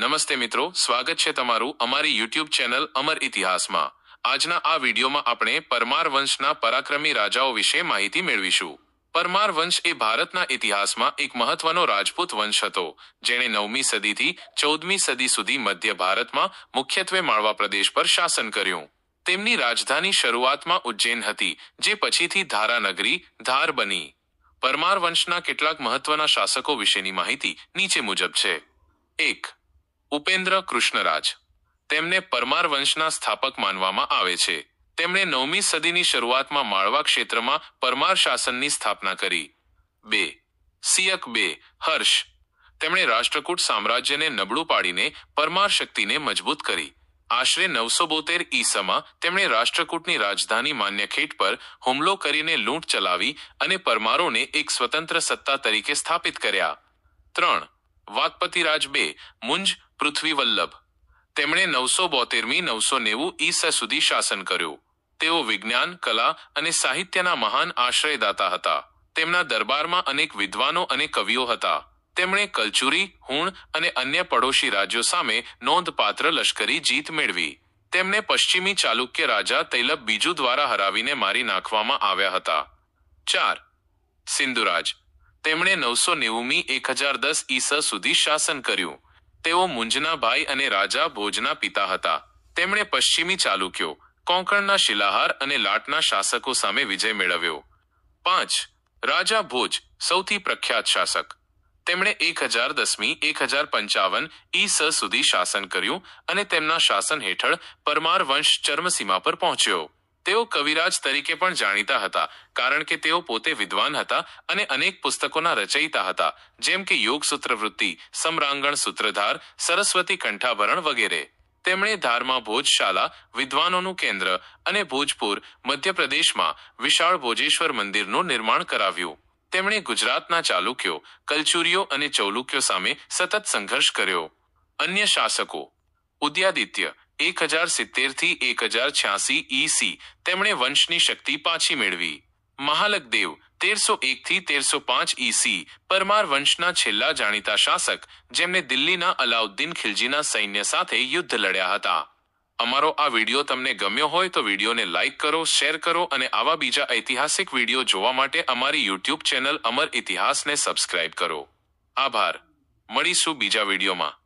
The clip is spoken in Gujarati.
નમસ્તે મિત્રો, સ્વાગત છે તમારું અમારી યુટ્યુબ ચેનલ અમર ઇતિહાસમાં. આજના આ વિડીયોમાં આપણે પરમાર વંશના પરાક્રમી રાજાઓ વિશે માહિતી મેળવીશું. પરમાર વંશ એ ભારતના ઇતિહાસમાં એક મહત્વનો રાજપૂત વંશ હતો, જેણે નવમી સદીથી ચૌદમી સદી સુધી મધ્ય ભારતમાં મુખ્યત્વે માળવા પ્રદેશ પર શાસન કર્યું. તેમની રાજધાની શરૂઆતમાં ઉજ્જૈન હતી, જે પછીથી ધારાનગરી ધાર બની. પરમાર વંશના કેટલાક મહત્વના શાસકો વિશેની માહિતી નીચે મુજબ છે. એક ઉપેન્દ્ર કૃષ્ણરાજ. તેમને પરમાર વંશના સ્થાપક માનવામાં આવે છે. તેમણે નવમી સદીની શરૂઆતમાં માળવા ક્ષેત્રમાં પરમાર શાસનની સ્થાપના કરી. બે. સિયક બે. હર્ષ. તેમણે રાષ્ટ્રકૂટ સામ્રાજ્યને નબળું પાડીને પરમાર શક્તિને મજબૂત કરી. આશરે નવસો બોતેર ઈસમાં તેમણે રાષ્ટ્રકૂટની રાજધાની માન્યખેટ પર હુમલો કરીને લૂંટ ચલાવી અને પરમારોને એક સ્વતંત્ર સત્તા તરીકે સ્થાપિત કર્યા. ત્રણ. વાકપતિરાજ બે. મુંજ પૃથ્વી વલ્લભ તેમણે નવસો બોતેરમી, નવસો નેવું ઈસા સુધી શાસન કર્યું. તેઓ વિજ્ઞાન, કલા અને સાહિત્યના મહાન આશ્રયદાતા હતા. તેમના દરબારમાં અનેક વિદ્વાનો અને કવિઓ હતા. તેમણે કલચુરી, હુણ અને અન્ય પડોશી રાજ્યો સામે નોંધપાત્ર લશ્કરી જીત મેળવી. તેમને પશ્ચિમી ચાલુક્ય રાજા તૈલબ બીજુ દ્વારા હરાવીને મારી નાખવામાં આવ્યા હતા. ચાર. સિંધુરાજ. તેમણે નવસો નેવુંમી, એક હજાર દસ ઈસ સુધી શાસન કર્યું. તેઓ મુંજના ભાઈ અને રાજા ભોજના પિતા હતા. તેમણે પશ્ચિમી ચાલુક્યો કોંકણના શિલાહાર અને લાટના શાસકો સામે વિજય મેળવ્યો. પાંચ, રાજા ભોજ સૌથી પ્રખ્યાત શાસક. તેમણે એક હજાર દસમી, એક હજાર પંચાવન ઈસ સુધી શાસન કર્યું અને તેમના શાસન હેઠળ પરમાર વંશ ચર્મસીમા પર પહોંચ્યો. તેઓ કવિરાજ તરીકે પણ જાણીતા હતા, કારણ કે તેઓ પોતે વિદ્વાન હતા અને અનેક પુસ્તકોના રચયિતા હતા, જેમ કે યોગ સૂત્રવૃત્તિ, સમરાંગણ સૂત્રધાર, સરસ્વતી કંઠાભરણ વગેરે. તેમણે ધારમાં ભોજશાલા, વિદ્વાનોનું કેન્દ્ર અને ભોજપુર, મધ્યપ્રદેશમાં વિશાળ ભોજેશ્વર મંદિરનું નિર્માણ કરાવ્યું. તેમણે ગુજરાતના ચાલુક્યો, કલચુરીઓ અને ચૌલુક્યો સામે સતત સંઘર્ષ કર્યો. અન્ય શાસકો, ઉદયાદિત્ય એક હજાર સિત્તેરથી એક હજાર છ્યાસી ઈસી તેમણે વંશની શક્તિ પાછી મેળવી. મહાલકદેવ તેરસો એકથી તેરસો પાંચ ઈસી પરમાર વંશના છેલ્લા જાણીતા શાસક, જેમને દિલ્હીના અલાઉદ્દીન ખિલજીના સૈન્ય સાથે યુદ્ધ લડ્યા હતા. અમારો આ વીડિયો તમને ગમ્યો હોય તો વિડીયોને લાઇક કરો, શેર કરો અને આવા બીજા ઐતિહાસિક વીડિયો જોવા માટે અમારી યુટ્યુબ ચેનલ અમર ઇતિહાસને સબસ્ક્રાઇબ કરો. આભાર. મળીશું બીજા વિડીયોમાં.